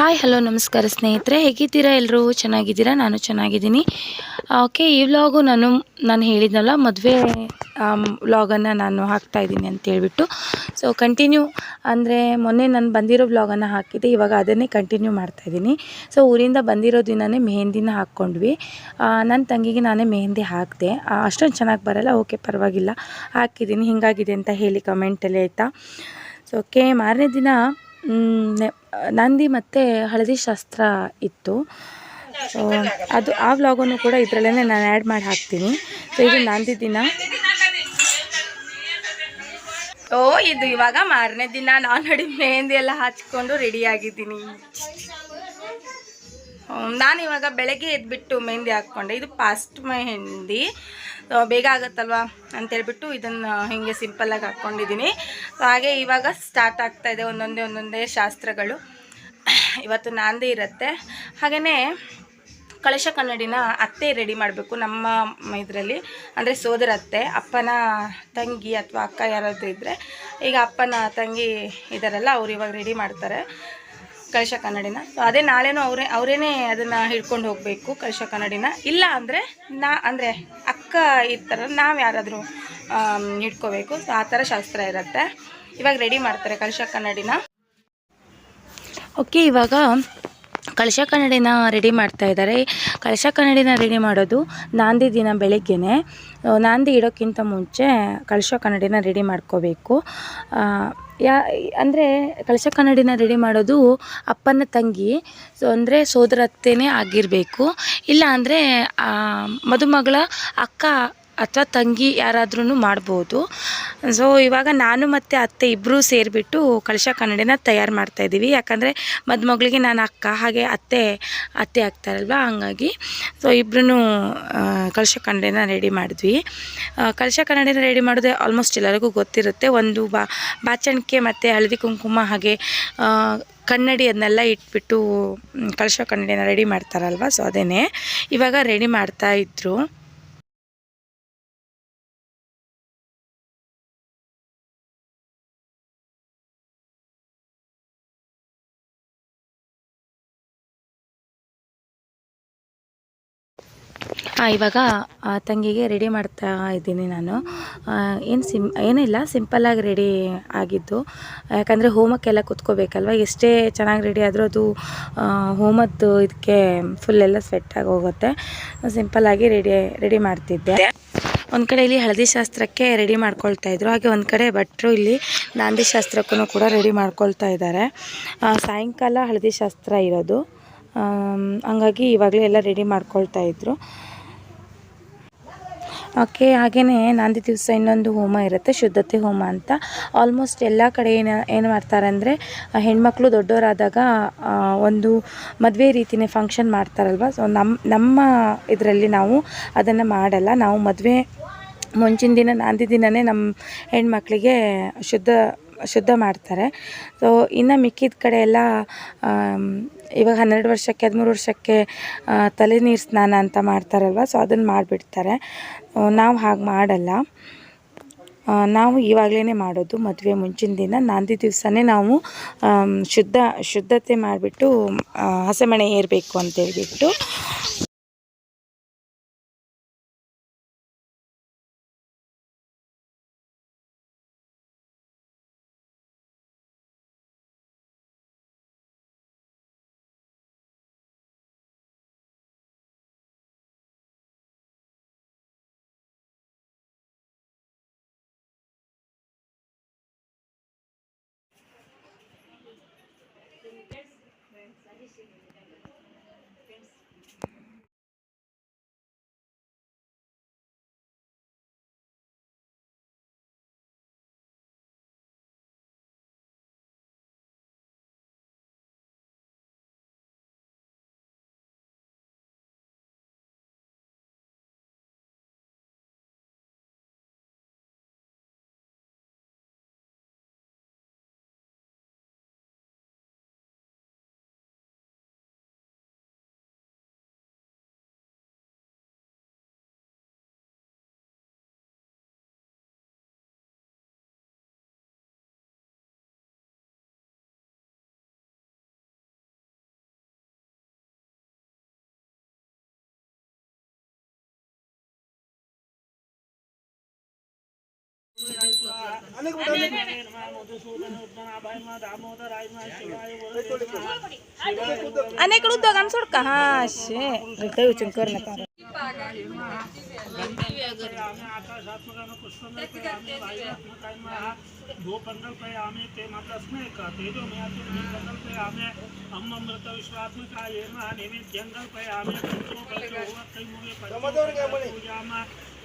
Hi hello ನಮಸ್ಕಾರ ಸ್ನೇಹಿತರೆ. ಹೇಗಿದ್ದೀರಾ ಎಲ್ಲರೂ ಚೆನ್ನಾಗಿದ್ದೀರಾ? ನಾನು ಚೆನ್ನಾಗಿದ್ದೀನಿ. ಓಕೆ ಈ ವ್ಲಾಗು ನಾನು ನಾನು ಹೇಳಿದ್ನಲ್ಲ, ಮದುವೆ ವ್ಲಾಗನ್ನು ನಾನು ಹಾಕ್ತಾ ಇದ್ದೀನಿ ಅಂತ ಹೇಳ್ಬಿಟ್ಟು. ಸೊ ಕಂಟಿನ್ಯೂ ಅಂದರೆ ಮೊನ್ನೆ ನಾನು ಬಂದಿರೋ ವ್ಲಾಗನ್ನು ಹಾಕಿದ್ದೆ, ಇವಾಗ ಅದನ್ನೇ ಕಂಟಿನ್ಯೂ ಮಾಡ್ತಾ ಇದ್ದೀನಿ. ಸೊ ಊರಿಂದ ಬಂದಿರೋ ದಿನವೇ ಮೆಹಂದಿನ ಹಾಕ್ಕೊಂಡ್ವಿ. ನನ್ನ ತಂಗಿಗೆ ನಾನೇ ಮೆಹಂದಿ ಹಾಕಿದೆ. ಅಷ್ಟೊಂದು ಚೆನ್ನಾಗಿ ಬರಲ್ಲ ಓಕೆ ಪರವಾಗಿಲ್ಲ. ಹಾಕಿದ್ದೀನಿ, ಹಿಂಗಾಗಿದೆ ಅಂತ ಹೇಳಿ ಕಮೆಂಟಲ್ಲಿ ಆಯಿತಾ ಸೊ ಓಕೆ ಮಾರನೇ ದಿನ ನಂದಿ ಮತ್ತು ಹಳದಿ ಶಾಸ್ತ್ರ ಇತ್ತು. ಅದು ಆ ವ್ಲಾಗನ್ನು ಕೂಡ ಇದರಲ್ಲೇ ನಾನು ಆ್ಯಡ್ ಮಾಡಿ ಹಾಕ್ತೀನಿ. ಸೊ ಇದು ನಂದಿ ದಿನ. ಓ, ಇದು ಇವಾಗ ಮಾರನೇ ದಿನ. ನಾನು ನೋಡಿ ಮೆಹಂದಿ ಎಲ್ಲ ಹಚ್ಕೊಂಡು ರೆಡಿ ಆಗಿದ್ದೀನಿ. ನಾನು ಇವಾಗ ಬೆಳಗ್ಗೆ ಎದ್ಬಿಟ್ಟು ಮೆಹಂದಿ ಹಾಕ್ಕೊಂಡೆ. ಇದು ಫಾಸ್ಟ್ ಮೆಹಂದಿ ಬೇಗ ಆಗುತ್ತಲ್ವ ಅಂತೇಳ್ಬಿಟ್ಟು ಇದನ್ನು ಹೀಗೆ ಸಿಂಪಲ್ಲಾಗಿ ಹಾಕ್ಕೊಂಡಿದ್ದೀನಿ ಸೊ ಹಾಗೆ ಇವಾಗ ಸ್ಟಾರ್ಟ್ ಆಗ್ತಾ ಇದೆ ಒಂದೊಂದೇ ಒಂದೊಂದೇ ಶಾಸ್ತ್ರಗಳು. ಇವತ್ತು ನಾಂದಿ ಇರುತ್ತೆ. ಹಾಗೆಯೇ ಕಳಶ ಕನ್ನಡಿನ ಅತ್ತೆ ರೆಡಿ ಮಾಡಬೇಕು ನಮ್ಮ ಇದರಲ್ಲಿ. ಅಂದರೆ ಸೋದರ ಅತ್ತೆ, ಅಪ್ಪನ ತಂಗಿ ಅಥವಾ ಅಕ್ಕ ಯಾರಾದರೂ ಇದ್ದರೆ ಈಗ ಅಪ್ಪನ ತಂಗಿ ಇದ್ದಾರಲ್ಲ ಅವ್ರು ಇವಾಗ ರೆಡಿ ಮಾಡ್ತಾರೆ ಕಳಶ ಕನ್ನಡಿನ. ಸೊ ಅದೇ ನಾಳೆನೂ ಅವರೇ, ಅವರೇನೇ ಅದನ್ನು ಹಿಡ್ಕೊಂಡು ಹೋಗಬೇಕು ಕಳಶ ಕನ್ನಡಿನ. ಇಲ್ಲ ಅಂದರೆ ನಾ, ಅಂದರೆ ಅಕ್ಕ ಥರ ನಾವು ಯಾರಾದರೂ ಇಟ್ಕೋಬೇಕು. ಸೊ ಆ ಥರ ಶಾಸ್ತ್ರ ಇರುತ್ತೆ. ಇವಾಗ ರೆಡಿ ಮಾಡ್ತಾರೆ ಕಲಶ ಕನ್ನಡಿನ. ಓಕೆ ಇವಾಗ ಕಳಶ ಕನ್ನಡಿನ ರೆಡಿ ಮಾಡ್ತಾ ಇದ್ದಾರೆ. ಕಳಶ ಕನ್ನಡಿನ ರೆಡಿ ಮಾಡೋದು ನಾಂದಿ ದಿನ ಬೆಳಗ್ಗೆನೆ. ನಾಂದಿ ಇಡೋಕ್ಕಿಂತ ಮುಂಚೆ ಕಳಶ ಕನ್ನಡಿನ ರೆಡಿ ಮಾಡ್ಕೋಬೇಕು. ಯಾ, ಅಂದರೆ ಕಳಶ ಕನ್ನಡಿನ ರೆಡಿ ಮಾಡೋದು ಅಪ್ಪನ ತಂಗಿ, ಸೊ ಅಂದರೆ ಸೋದರತ್ತೆನೇ ಆಗಿರಬೇಕು. ಇಲ್ಲ ಅಂದರೆ ಮದುಮಗಳ ಅಕ್ಕ ಅಥವಾ ತಂಗಿ ಯಾರಾದ್ರೂ ಮಾಡ್ಬೋದು. ಸೊ ಇವಾಗ ನಾನು ಮತ್ತು ಅತ್ತೆ ಇಬ್ಬರೂ ಸೇರಿಬಿಟ್ಟು ಕಳಶ ಕನ್ನಡಿನ ತಯಾರು ಮಾಡ್ತಾಯಿದ್ದೀವಿ ಯಾಕಂದರೆ ಮದುಮಗಳಿಗೆ ನಾನು ಅಕ್ಕ, ಹಾಗೆ ಅತ್ತೆ ಅತ್ತೆ ಆಗ್ತಾರಲ್ವ? ಹಂಗಾಗಿ ಸೊ ಇಬ್ಬರೂ ಕಳಶ ಕನ್ನಡಿನ ರೆಡಿ ಮಾಡಿದ್ವಿ. ಕಳಶ ಕನ್ನಡಿನ ರೆಡಿ ಮಾಡೋದೇ ಆಲ್ಮೋಸ್ಟ್ ಎಲ್ಲರಿಗೂ ಗೊತ್ತಿರುತ್ತೆ. ಒಂದು ಬಾ, ಬಾಚಣಿಕೆ ಮತ್ತು ಹಳದಿ ಕುಂಕುಮ ಹಾಗೆ ಕನ್ನಡಿ ಅದನ್ನೆಲ್ಲ ಇಟ್ಬಿಟ್ಟು ಕಳಶ ಕನ್ನಡಿನ ರೆಡಿ ಮಾಡ್ತಾರಲ್ವ? ಸೊ ಅದೇ ಇವಾಗ ರೆಡಿ ಮಾಡ್ತಾ ಇವಾಗ ತಂಗಿಗೆ ರೆಡಿ ಮಾಡ್ತಾ ಇದ್ದೀನಿ ನಾನು. ಏನು ಸಿಮ್ ಏನಿಲ್ಲ ಸಿಂಪಲ್ಲಾಗಿ ರೆಡಿ ಆಗಿದ್ದು. ಯಾಕಂದರೆ ಹೋಮಕ್ಕೆಲ್ಲ ಕುತ್ಕೋಬೇಕಲ್ವ? ಎಷ್ಟೇ ಚೆನ್ನಾಗಿ ರೆಡಿ ಆದರೂ ಅದು ಹೋಮದ್ದು ಇದಕ್ಕೆ ಫುಲ್ ಎಲ್ಲ ಸ್ವೆಟ್ಟಾಗಿ ಹೋಗುತ್ತೆ. ಸಿಂಪಲ್ಲಾಗಿ ರೆಡಿ ರೆಡಿ ಮಾಡ್ತಿದ್ದೆ. ಒಂದು ಕಡೆ ಇಲ್ಲಿ ಹಳದಿ ಶಾಸ್ತ್ರಕ್ಕೆ ರೆಡಿ ಮಾಡ್ಕೊಳ್ತಾ ಇದ್ರು. ಹಾಗೆ ಒಂದು ಕಡೆ ಭಟ್ರು ಇಲ್ಲಿ ನಾಂದಿ ಶಾಸ್ತ್ರಕ್ಕೂ ಕೂಡ ರೆಡಿ ಮಾಡ್ಕೊಳ್ತಾ ಇದ್ದಾರೆ. ಸಾಯಂಕಾಲ ಹಳದಿ ಶಾಸ್ತ್ರ ಇರೋದು. ಹಂಗಾಗಿ ಇವಾಗಲೇ ಎಲ್ಲ ರೆಡಿ ಮಾಡ್ಕೊಳ್ತಾ ಇದ್ರು. ಓಕೆ ಹಾಗೆಯೇ ನಾಂದಿ ದಿವಸ ಇನ್ನೊಂದು ಹೋಮ ಇರುತ್ತೆ, ಶುದ್ಧತೆ ಹೋಮ ಅಂತ. ಆಲ್ಮೋಸ್ಟ್ ಎಲ್ಲ ಕಡೆ ಏನು ಏನು ಮಾಡ್ತಾರೆ ಅಂದರೆ ಹೆಣ್ಮಕ್ಳು ದೊಡ್ಡವರಾದಾಗ ಒಂದು ಮದುವೆ ರೀತಿಯೇ ಫಂಕ್ಷನ್ ಮಾಡ್ತಾರಲ್ವ? ಸೊ ನಮ್ಮ ನಮ್ಮ ಇದರಲ್ಲಿ ನಾವು ಅದನ್ನು ಮಾಡಲ್ಲ. ನಾವು ಮದುವೆ ಮುಂಚಿನ ದಿನ, ನಾಂದಿ ದಿನವೇ ನಮ್ಮ ಹೆಣ್ಮಕ್ಳಿಗೆ ಶುದ್ಧ ಶುದ್ಧ ಮಾಡ್ತಾರೆ. ಸೊ ಇನ್ನು ಮಿಕ್ಕಿದ ಕಡೆ ಎಲ್ಲ ಇವಾಗ ಹನ್ನೆರಡು ವರ್ಷಕ್ಕೆ, ಹದಿಮೂರು ವರ್ಷಕ್ಕೆ ತಲೆ ನೀರು ಸ್ನಾನ ಅಂತ ಮಾಡ್ತಾರಲ್ವ? ಸೊ ಅದನ್ನು ಮಾಡಿಬಿಡ್ತಾರೆ. ನಾವು ಹಾಗೆ ಮಾಡಲ್ಲ. ನಾವು ಇವಾಗಲೇ ಮಾಡೋದು. ಮದುವೆ ಮುಂಚಿನ ದಿನ, ನಾಂದಿ ದಿವಸನೇ ನಾವು ಶುದ್ಧ, ಶುದ್ಧತೆ ಮಾಡಿಬಿಟ್ಟು ಹಸೆಮಣೆ ಏರಬೇಕು Absolutely. અનેક ઉદ્યોગ આમ છોડ કહા છે કયું છે કર ને તારે दो पंडल पे आमे ते मतलब स्नेह का तेजो में आते नहीं पंडल पे आमे अम्म अमृत विश्वात्म का ये महा निमित जंगल पे आमे तो कई मुगे पर पूजा में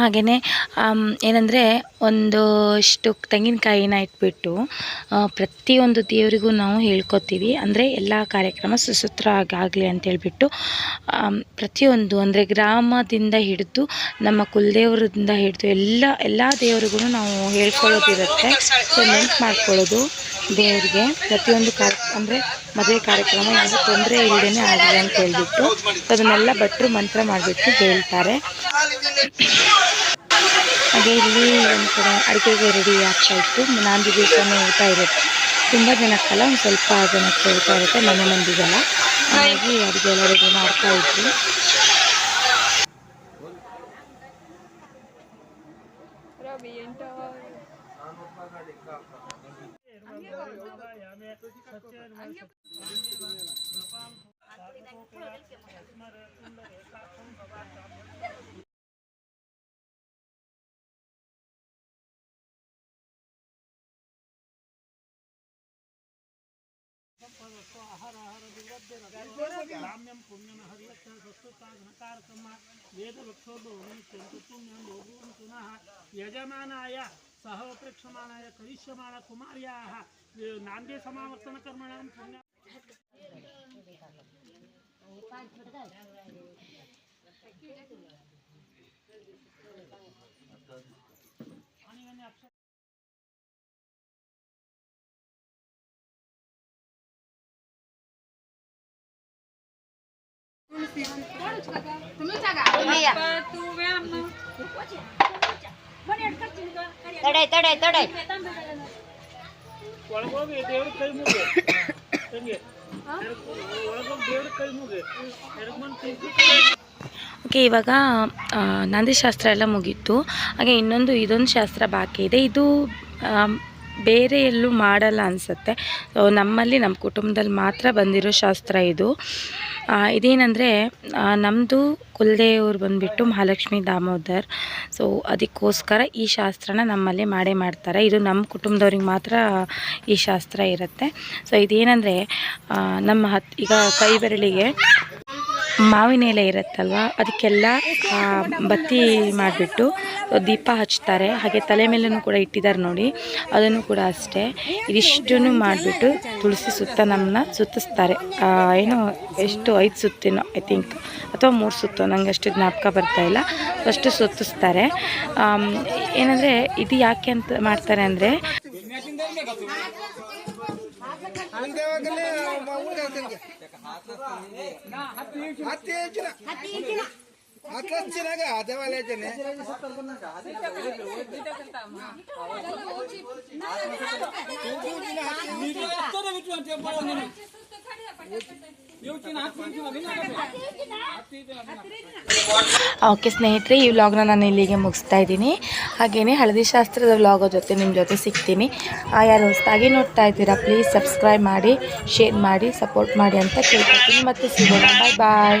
ಹಾಗೆಯೇ ಏನಂದರೆ, ಒಂದು ಇಷ್ಟು ತೆಂಗಿನಕಾಯಿನ ಇಟ್ಬಿಟ್ಟು ಪ್ರತಿಯೊಂದು ದೇವರಿಗೂ ನಾವು ಹೇಳ್ಕೊತೀವಿ. ಅಂದರೆ, ಎಲ್ಲ ಕಾರ್ಯಕ್ರಮ ಸುಸೂತ್ರ ಆಗಲಿ ಅಂತೇಳ್ಬಿಟ್ಟು ಪ್ರತಿಯೊಂದು, ಅಂದರೆ ಗ್ರಾಮದಿಂದ ಹಿಡಿದು, ನಮ್ಮ ಕುಲದೇವ್ರದಿಂದ ಹಿಡಿದು, ಎಲ್ಲ ಎಲ್ಲ ದೇವರಿಗೂ ನಾವು ಹೇಳ್ಕೊಳ್ಳೋದಿರುತ್ತೆ ಸೊ ನೆನ್ಪು ಮಾಡ್ಕೊಳ್ಳೋದು. ದೇವರಿಗೆ ಪ್ರತಿಯೊಂದು ಕಾರ್ಯ, ಅಂದರೆ ಮದುವೆ ಕಾರ್ಯಕ್ರಮ ಯಾವುದು ತೊಂದರೆ ಇಲ್ಲದೇ ಆಗಲಿ ಅಂತ ಹೇಳ್ಬಿಟ್ಟು ಅದನ್ನೆಲ್ಲ ಭಟ್ರು ಮಂತ್ರ ಮಾಡಿಬಿಟ್ಟು ಹೇಳ್ತಾರೆ. ಹಾಗೆ ಇಲ್ಲಿ ಒಂದು ಕಡೆ ಅಡುಗೆಗೆ ರೆಡಿ ಆಗ್ತಾ ಇತ್ತು ನಾಂದಿ ದಿವಸನೇ ಊಟ ಇರುತ್ತೆ. ತುಂಬ ಜನಕ್ಕಲ್ಲ, ಒಂದು ಸ್ವಲ್ಪ ಜನಕ್ಕೆ ಊಟ ಇರುತ್ತೆ, ಮನೆ ಮಂದಿಗೆಲ್ಲ. ಹಾಗಾಗಿ ಅಡುಗೆ ಎಲ್ಲ ರೆಡಿ ಮಾಡ್ತಾ ಇದ್ವಿ. यजमानाय सह प्रक्षमाणाय करिष्यमाणकुमार्याः नामदेव समावर्तन करणार आणि તડાય તડાય તડાય ಓಕೆ ಇವಾಗ ನಂದಿ ಶಾಸ್ತ್ರ ಎಲ್ಲ ಮುಗೀತು. ಹಾಗೆ ಇನ್ನೊಂದು ಇದೊಂದು ಶಾಸ್ತ್ರ ಬಾಕಿ ಇದೆ. ಇದು ಬೇರೆ ಎಲ್ಲೂ ಮಾಡಲ್ಲ ಅನಿಸುತ್ತೆ. ಸೊ, ನಮ್ಮಲ್ಲಿ, ನಮ್ಮ ಕುಟುಂಬದಲ್ಲಿ ಮಾತ್ರ ಬಂದಿರೋ ಶಾಸ್ತ್ರ ಇದು. ಇದೇನಂದರೆ ನಮ್ಮದು ಕುಲದೇವ್ರು ಬಂದುಬಿಟ್ಟು ಮಹಾಲಕ್ಷ್ಮಿ ದಾಮೋದರ್. ಸೊ, ಅದಕ್ಕೋಸ್ಕರ ಈ ಶಾಸ್ತ್ರನ ನಮ್ಮಲ್ಲಿ ಮಾಡೇ ಮಾಡ್ತಾರೆ. ಇದು ನಮ್ಮ ಕುಟುಂಬದವ್ರಿಗೆ ಮಾತ್ರ ಈ ಶಾಸ್ತ್ರ ಇರುತ್ತೆ. ಸೊ, ಇದೇನಂದರೆ ನಮ್ಮ ಹತ್, ಈಗ ಕೈ ಬೆರಳಿಗೆ ಮಾವಿನ ಎಲೆ ಇರುತ್ತಲ್ವ? ಅದಕ್ಕೆಲ್ಲ ಬತ್ತಿ ಮಾಡಿಬಿಟ್ಟು ದೀಪ ಹಚ್ತಾರೆ. ಹಾಗೆ ತಲೆ ಮೇಲೂ ಕೂಡ ಇಟ್ಟಿದ್ದಾರೆ ನೋಡಿ. ಅದನ್ನು ಕೂಡ ಅಷ್ಟೇ. ಇದಿಷ್ಟನ್ನು ಮಾಡಿಬಿಟ್ಟು ತುಳಸಿ ಸುತ್ತ ನಮ್ಮನ್ನ ಸುತ್ತಿಸ್ತಾರೆ. ಏನು ಎಷ್ಟು, ಐದು ಸುತ್ತಿನೋ ಐ ಥಿಂಕ್ ಅಥವಾ ಮೂರು ಸುತ್ತು, ನಂಗೆ ಅಷ್ಟು ಜ್ಞಾಪಕ ಬರ್ತಾಯಿಲ್ಲ ಅಷ್ಟು ಸುತ್ತಿಸ್ತಾರೆ. ಏನಂದರೆ, ಇದು ಯಾಕೆ ಅಂತ ಮಾಡ್ತಾರೆ ಅಂದರೆ ಹತ್ತಿ ಓಕೆ ಸ್ನೇಹಿತರೆ ಈ ವ್ಲಾಗ್ನ ನಾನು ಇಲ್ಲಿಗೆ ಮುಗಿಸ್ತಾ ಇದ್ದೀನಿ. ಹಾಗೆಯೇ ಹಳದಿ ಶಾಸ್ತ್ರದ ವ್ಲಾಗ್ ಜೊತೆ ನಿಮ್ಮ ಜೊತೆ ಸಿಗ್ತೀನಿ. ಆ, ಯಾರು ಹೊಸದಾಗಿ ನೋಡ್ತಾ ಇದ್ದೀರಾ ಪ್ಲೀಸ್ ಸಬ್ಸ್ಕ್ರೈಬ್ ಮಾಡಿ ಶೇರ್ ಮಾಡಿ ಸಪೋರ್ಟ್ ಮಾಡಿ ಅಂತ ಕೇಳ್ಕೊತೀನಿ ಮತ್ತೆ ಸಿಗೋಣ. ಬಾಯ್ ಬಾಯ್